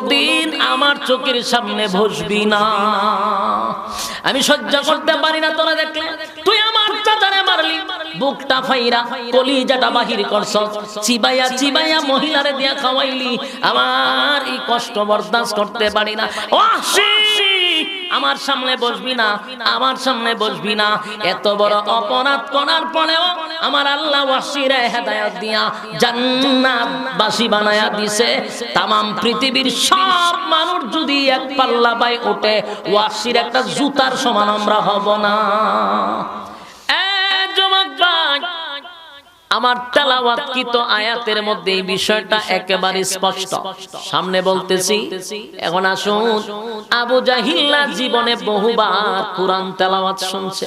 কোনোদিন আমার চোখের সামনে বসবি না। আমি সহ্য করতে পারি না তোরা দেখলে। তুই আমার চাচারে মারলি। বুকটা ফাইরা কলিজাটা বাহির করছ। চিবাইয়া চিবাইয়া মহিলারে দিয়া খাওয়াইলি। আমার এই কষ্ট বরদাস্ত করতে পারি না। ওয়াসি আমার সামনে বসবি না। আমার সামনে বসবি না। এত বড় অপরাধ করার পরেও আমার আল্লাহ ওয়াসিরে হেদায়েত দিয়া জান্নাত বাসি বানায়া দিছে। তামাম পৃথিবীর সব মানুষ যদি এক পাল্লা বাই ওঠে, ওয়াসির একটা জুতার সমান আমরা হব না। আমার তেলাওয়াত কি তো আয়াতের মধ্যে এই বিষয়টা একেবারে স্পষ্ট। সামনে বলতেছি, এখন আসুন, আবু জাহিল্লা জীবনে বহুবার কোরআন তেলাওয়াত শুনছে।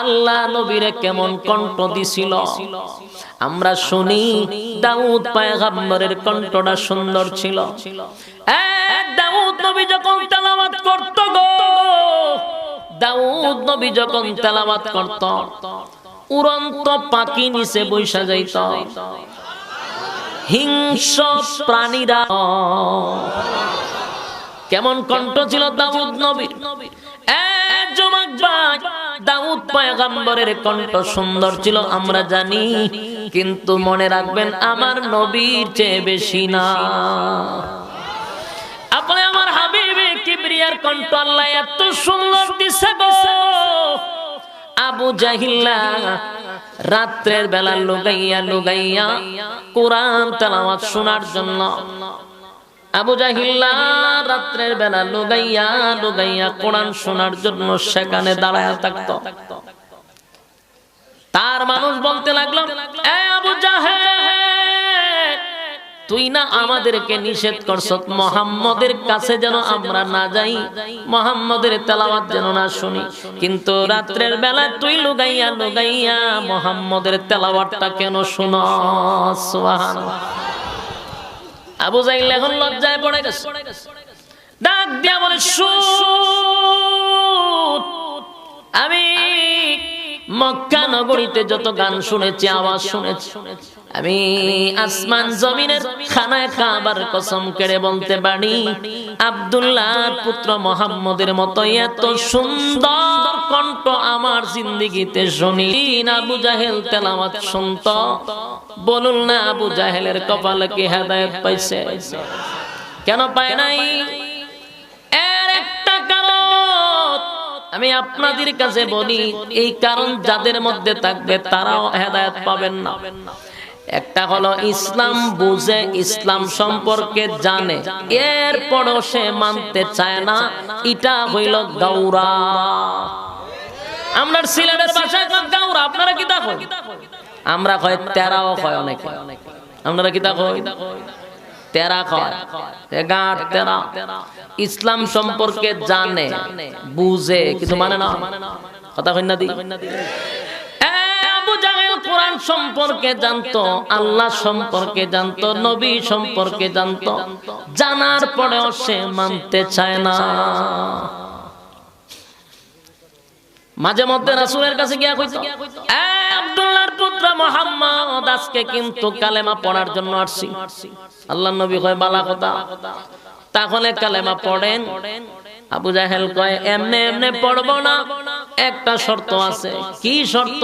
আল্লাহ নবীরে কেমন কণ্ঠ দিছিল? আমরা শুনি দাউদ পায়গাম্বরের কণ্ঠটা সুন্দর ছিল। দাউদ নবী যখন তেলাওয়াত করত গো দাউদ নবী যখন তেলাওয়াত করত উড়ন্ত পাখি নিচে বৈশা যাইত। হিংস্র প্রাণীরা। কেমন কণ্ঠ ছিল দাউদ নবীর? এ যুবক ভাই, পয়গম্বরের কণ্ঠ সুন্দর ছিল, আমরা জানি। কিন্তু মনে রাখবেন, আমার নবীর চেয়ে বেশি না। আপনি আমার হাবিবে কিবরিয়ার কণ্ঠ আল্লাহ এত সুন্দর দিছে গো। আবু জাহিল্লা রাত্রের বেলা লুগাইয়া লুগাইয়া কোরআন তেলাওয়াত শোনার জন্য আবু জাহিল্লা রাত্রের বেলা লুগাইয়া লুগাইয়া কোরআন শোনার জন্য সেখানে দাঁড়ায় থাকত। তার মানুষ বলতে লাগল তুই না আমাদেরকে নিষেধ করছ, মোহাম্মদের কাছে যেন আমরা না যাই, মোহাম্মদের তেলাওয়াত যেন না শুনি। কিন্তু রাত্রের বেলা তুই লুগাইয়া লুগাইয়া মোহাম্মদের তেলাওয়াতটা কেন শুনস? সুবহানাল্লাহ। আবু জাইল এখন লজ্জায় পড়ে গেছে। ডাক দিয়া বলে শুন মক্কা নগরীতে যত গান শুনেছি, আওয়াজ শুনেছি। আমি আসমান জমিনের খানায় কাবার কসম কেড়ে বলতে পারি আব্দুল্লাহর পুত্র মোহাম্মদের মতো এত সুন্দর কণ্ঠ আমার জিন্দিগিতে শুনি। না, আবু জাহেল তেলাওয়াত শুনত। বলুন না, আবু জাহেলের কপালে কি হেদায়েত পাইছে? কেন পায় নাই? আমি আপনাদের কাছে বলি, এই কারণ যাদের মধ্যে থাকবে তারাও হেদায়ত পাবেন না। একটা হলো ইসলাম বুঝে ইসলাম সম্পর্কে জানে, এরপরও সে মানতে চায় না, এটা হইল গৌরা আমরা সিলেটের ভাষায় গাউরা আপনারা কি কয় আমরা কয় তেরাও কয় অনেকে। আপনারা কি কয় ইসলাম সম্পর্কে জানে, বুঝে, কিন্তু মানে না। কথা না দি। কোরআন সম্পর্কে জানতো, আল্লাহ সম্পর্কে জানতো, নবী সম্পর্কে জানতো। জানার পরেও সে মানতে চায় না। মাঝে মধ্যে রাসূলের কাছে গিয়া কইতো, এ আব্দুল্লাহর পুত্র মুহাম্মদ, আজকে কিন্তু কালেমা পড়ার জন্য আসছি। আল্লাহর নবী কয়, বালা কথা। তাহলে কালেমা পড়েন। আবু জাহেল কয়, এমনে এমনে পড়ব না, একটা শর্ত আছে। কি শর্ত?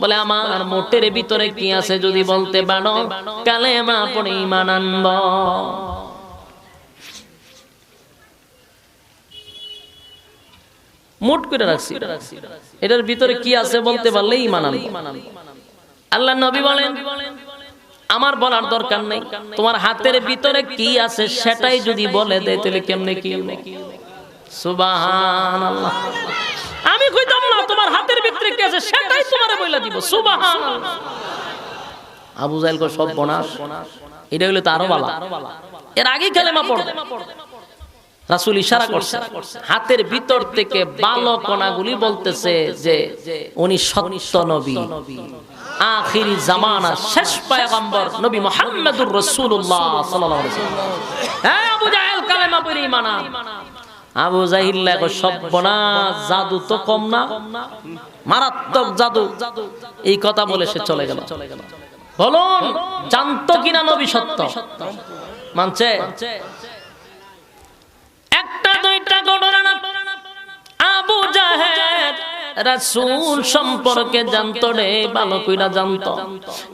বলে, আমার মোটের ভিতরে কি আছে যদি বলতে পারো, কালেমা পড়ে ইমান আনব। মুট করে রাখছি। এটার ভিতরে কি আছে বলতে পারলে ইমান আল্লাহ নবী বলেন, আমার বলার দরকার নেই। তোমার হাতের ভিতরে কি আছে সেটাই যদি বলে দেয়, তাহলে কেমনে কি সুবহানাল্লাহ। আমি কইতাম না, তোমার হাতের ভিতরে কি আছে সেটাই তোমারে বইলা দিব। সুবহানাল্লাহ। আবু কো সব বনাস। এটা হইল তো আরও বালা। এর আগে কালেমা পড়বে রাসূল ইশারা করছে। হাতের ভিতর থেকে বালো কণাগুলি বলতেছে যে উনি সত্য নবী। আখিরি জামানার শেষ পয়গম্বর নবী মুহাম্মদুর রাসূলুল্লাহ সাল্লাল্লাহু আলাইহি হ্যাঁ আবু জাহেল কালেমা পড়ে আবু জাহিল লাগো সর্বনাশ জাদু তো কম না। মারাত্মক জাদু। এই কথা বলে সে চলে গেল। বলুন জানতো কিনা নবী সত্য? মানছে। রাসূল সম্পর্কে জানতো রে, ভালো কইরা জানতো।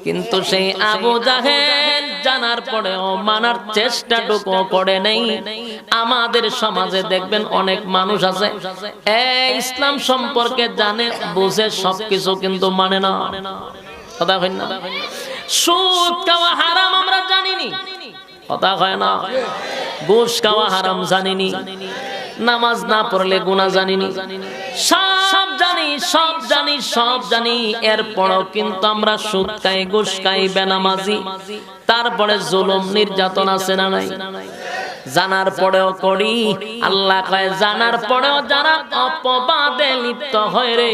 কিন্তু সেই আবু জাহেদ জানার পরেও মানার চেষ্টাটুকু করে নেই। আমাদের সমাজে দেখবেন অনেক মানুষ আছে এই ইসলাম সম্পর্কে জানে, বুঝে সবকিছু কিন্তু মানে না। কথা হয় না? সুদ খাওয়া হারাম আমরা জানিনি। কথা হয় না? ঘুষ খাওয়া হারাম জানিনি। নামাজ না পড়লে গুণা জানিনি। সব জানি সব জানি সব জানি। এরপরও কিন্তু আমরা সুদ খাই ঘুষ খাই বেনামাজি। তারপরে জুলুম, নির্যাতন আছে না নাই? জানার পরেও করি। আল্লাহ কয়, জানার পরেও যারা অপবাদে লিপ্ত হয় রে,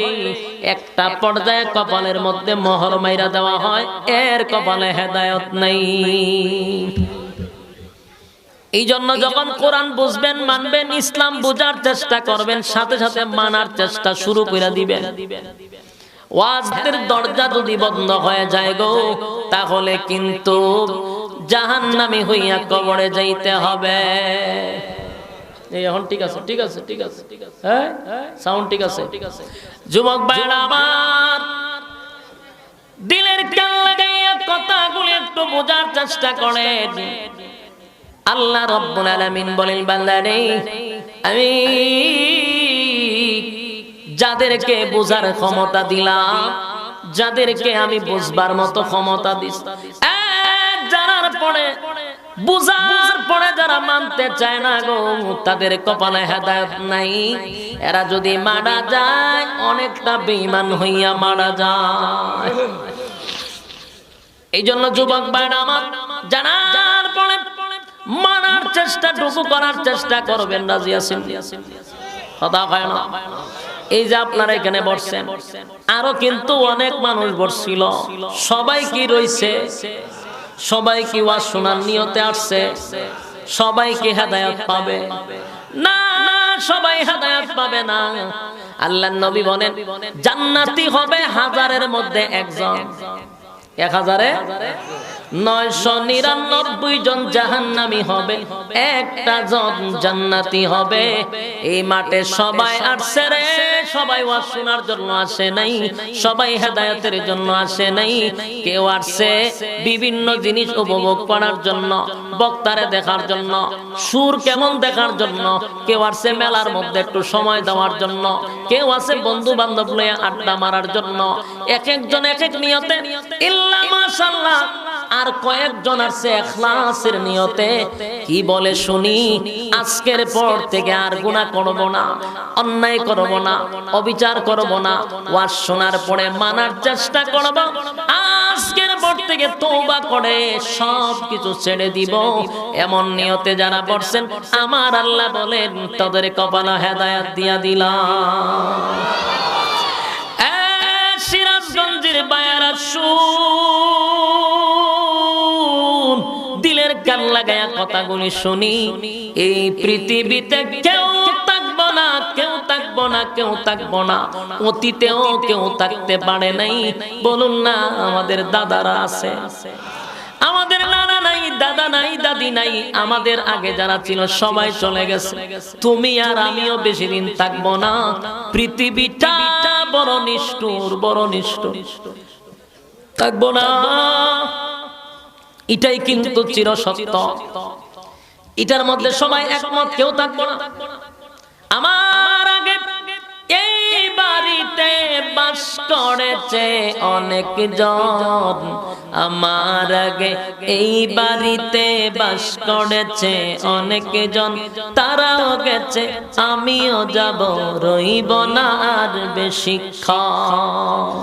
একটা পর্যায়ে কপালের মধ্যে মোহর মাইরা দেওয়া হয়, এর কপালে হেদায়ত নেই। এই জন্য যখন কোরআন বুঝবেন মানবেন ইসলাম বোঝার চেষ্টা করবেন সাথে সাথে মানার চেষ্টা শুরু করে দিবেন। ওয়াজের দরজা যদি বন্ধ হয়ে যায় গো তাহলে কিন্তু জাহান্নামী হইয়া কবরে যাইতে হবে। এখন ঠিক আছে ঠিক আছে ঠিক আছে ঠিক আছে। হ্যাঁ? সাউন্ড ঠিক আছে। ঠিক আছে। যুবক ভাইরা আমার দিলের কান লাগাইয়া কথাগুলি একটু বোঝার চেষ্টা করেন। আল্লাহ রব্বুল আলামিন বলেন বান্দারে আমি যাদেরকে বোঝার ক্ষমতা দিলাম, যাদেরকে আমি বুঝবার মতো ক্ষমতা দিস জানার পরে, বুঝার পরে যারা মানতে চায় না গো, তাদের কপালে হেদায়ত নাই। এরা যদি মারা যায়, অনেকটা বেঈমান হইয়া মারা যায়। এই জন্য যুবক ভাইরা আমার পরে মানার চেষ্টা টুকু করার চেষ্টা করবেন, রাজি আছেন? কথা হয় না? এই যে আপনারা এখানে বসছেন, আরও কিন্তু অনেক মানুষ বসছিল। সবাই কি রইছে? সবাই কি ওয়াজ শোনার নিয়তে আসছে? সবাই কি হেদায়ত পাবে? না, সবাই হেদায়ত পাবে না। আল্লাহ নবী বলেন, জান্নাতি হবে হাজারের মধ্যে একজন। এক হাজারে? নয়শো নিরানব্বই জন জাহান্নামি হবে, একটা জন জান্নাতি হবে। এই মাঠে সবাই আসছে রে। সবাই ওয়াজ শোনার জন্য আসে নাই, সবাই হেদায়তের জন্য আসে নাই। কেউ আসছে বিভিন্ন জিনিস উপভোগ করার জন্য, বক্তারে দেখার জন্য, সুর কেমন দেখার জন্য, কেউ আসছে মেলার মধ্যে একটু সময় দেওয়ার জন্য, কেউ আছে বন্ধু বান্ধব লয়ে আড্ডা মারার জন্য এক একজন এক এক নিয়তে, ইল্লা মাশাআল্লাহ আর কয়েকজন আসছে এখলাসের নিয়তে। কি বলে শুনি? আজকের পর থেকে আর গুনাহ করব না, অন্যায় করব না, অবিচার করব না। ওয়াজ শোনার পরে মানার চেষ্টা করব। আজকের পর থেকে তওবা করে সব কিছু ছেড়ে দিব। এমন নিয়তে যারা পড়ছেন আমার আল্লাহ বলেন, তাদের কপালে হেদায়েত দিয়া দিলাম। সিরাজগঞ্জের বায়ারা দিলের কান লাগায়া কথাগুলি শুনি। এই পৃথিবীতে কেউ না কেউ না কেউ না। অতীতেও কেউ থাকতে পারে নাই। বলুন না, আমাদের দাদারা আছে? আমাদের নানা নাই, দাদা নাই, দাদি নাই। আমাদের আগে যারা ছিল, সবাই চলে গেছে। তুমি আর আমিও বেশি দিন থাকব না। পৃথিবীটা বড় নিষ্ঠুর বড় নিষ্ঠুর থাকব না। এটাই কিন্তু চির সত্য। এটার মধ্যে সবাই একমত, কেউ থাকব না। আমার আগে এই বাড়িতে বাস করেছে অনেক জন আমার আগে এই বাড়িতে বাস করেছে অনেক জন তারাও গেছে, আমিও যাব, রইব না আর বেশিক্ষণ।